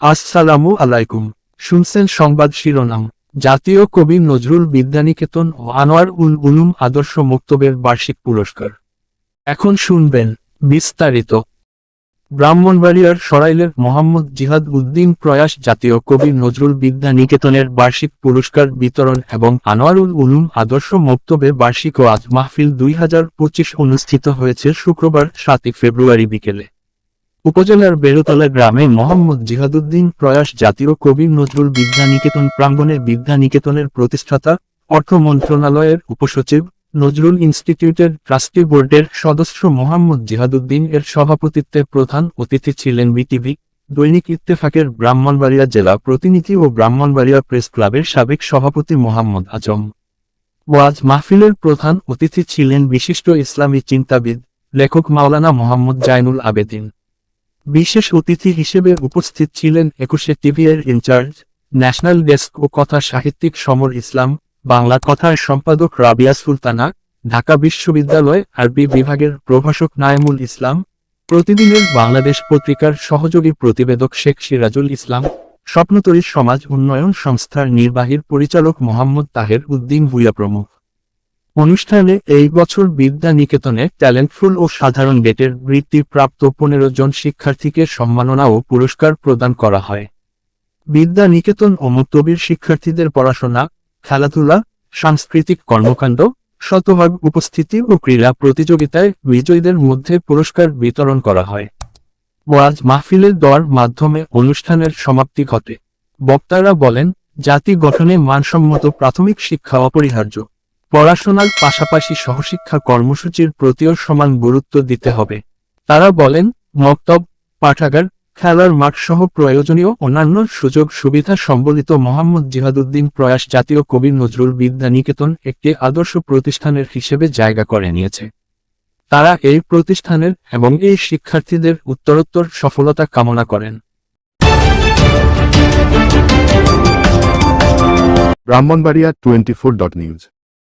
আসসালামু আলাইকুম। শুনছেন সংবাদ শিরোনাম। জাতীয় কবি নজরুল বিদ্যানিকেতন ও আনোয়ার উল উলুম আদর্শ মুক্তবের বার্ষিক পুরস্কার। এখন শুনবেন বিস্তারিত। ব্রাহ্মণবাড়িয়ার সরাইলের মোহাম্মদ জিহাদ উদ্দিন প্রয়াস জাতীয় কবি নজরুল বিদ্যা নিকেতনের বার্ষিক পুরস্কার বিতরণ এবং আনোয়ারুল উলুম আদর্শ মক্তবে বার্ষিক ও আজ মাহফিল দুই হাজার পঁচিশ অনুষ্ঠিত হয়েছে শুক্রবার, সাতই ফেব্রুয়ারি বিকেলে। উপজেলার বেরোতলা গ্রামে মোহাম্মদ জিহাদুদ্দিন প্রয়াস জাতীয় কবি নজরুল বিদ্যা নিকেতন প্রাঙ্গণে বিদ্যা নিকেতনের প্রতিষ্ঠাতা, অর্থ মন্ত্রণালয়ের উপসচিব, নজরুল ইনস্টিটিউটের ট্রাস্টি বোর্ডের সদস্য মোহাম্মদ জিহাদুদ্দিন এর সভাপতিত্বে প্রধান অতিথি ছিলেন বিটিভি, দৈনিক ইত্তেফাকের ব্রাহ্মণবাড়িয়া জেলা প্রতিনিধি ও ব্রাহ্মণবাড়িয়া প্রেস ক্লাবের সাবেক সভাপতি মোহাম্মদ আজম। ওয়াজ মাহফিলের প্রধান অতিথি ছিলেন বিশিষ্ট ইসলামী চিন্তাবিদ, লেখক মাওলানা মোহাম্মদ জাইনুল আবেদিন। বিশেষ অতিথি হিসেবে উপস্থিত ছিলেন একুশে টিভি এর ইনচার্জ, ন্যাশনাল ডেস্ক ও কথা সাহিত্যিক সমর ইসলাম, বাংলা কথার সম্পাদক রাবিয়া সুলতানা, ঢাকা বিশ্ববিদ্যালয় আরবি বিভাগের প্রভাষক নায়েমুল ইসলাম, প্রতিদিনের বাংলাদেশ পত্রিকার সহযোগী প্রতিবেদক শেখ সিরাজুল ইসলাম, স্বপ্নতরী সমাজ উন্নয়ন সংস্থার নির্বাহীর পরিচালক মোহাম্মদ তাহের উদ্দিন ভুইয়া প্রমুখ। অনুষ্ঠানে এই বছর বিদ্যা নিকেতনে ট্যালেন্টফুল ও সাধারণ গেটের বৃত্তিপ্রাপ্ত পনেরো জন শিক্ষার্থীকে সম্মাননা ও পুরস্কার প্রদান করা হয়। বিদ্যা নিকেতন ও মুক্তবীর শিক্ষার্থীদের পড়াশোনা, খেলাধুলা, সাংস্কৃতিক কর্মকাণ্ড, শতভাগ উপস্থিতি ও ক্রীড়া প্রতিযোগিতায় বিজয়ীদের মধ্যে পুরস্কার বিতরণ করা হয়। ওয়াজ মাহফিলের দেওয়ার মাধ্যমে অনুষ্ঠানের সমাপ্তি ঘটে। বক্তারা বলেন, জাতি গঠনে মানসম্মত প্রাথমিক শিক্ষা অপরিহার্য। পড়াশোনার পাশাপাশি সহশিক্ষা কর্মসূচির প্রতিও সমান গুরুত্ব দিতে হবে। তারা বলেন, মক্তব, পাঠাগার, খেলার মাঠ সহ প্রয়োজনীয় অন্যান্য সুযোগ সুবিধা সম্বলিত মোহাম্মদ জিহাদুদ্দিন প্রয়াস জাতীয় কবি নজরুল বিদ্যা নিকেতন একটি আদর্শ প্রতিষ্ঠানের হিসেবে জায়গা করে নিয়েছে। তারা এই প্রতিষ্ঠানের এবং এই শিক্ষার্থীদের উত্তরোত্তর সফলতা কামনা করেন। Brahmanbaria twenty four dot news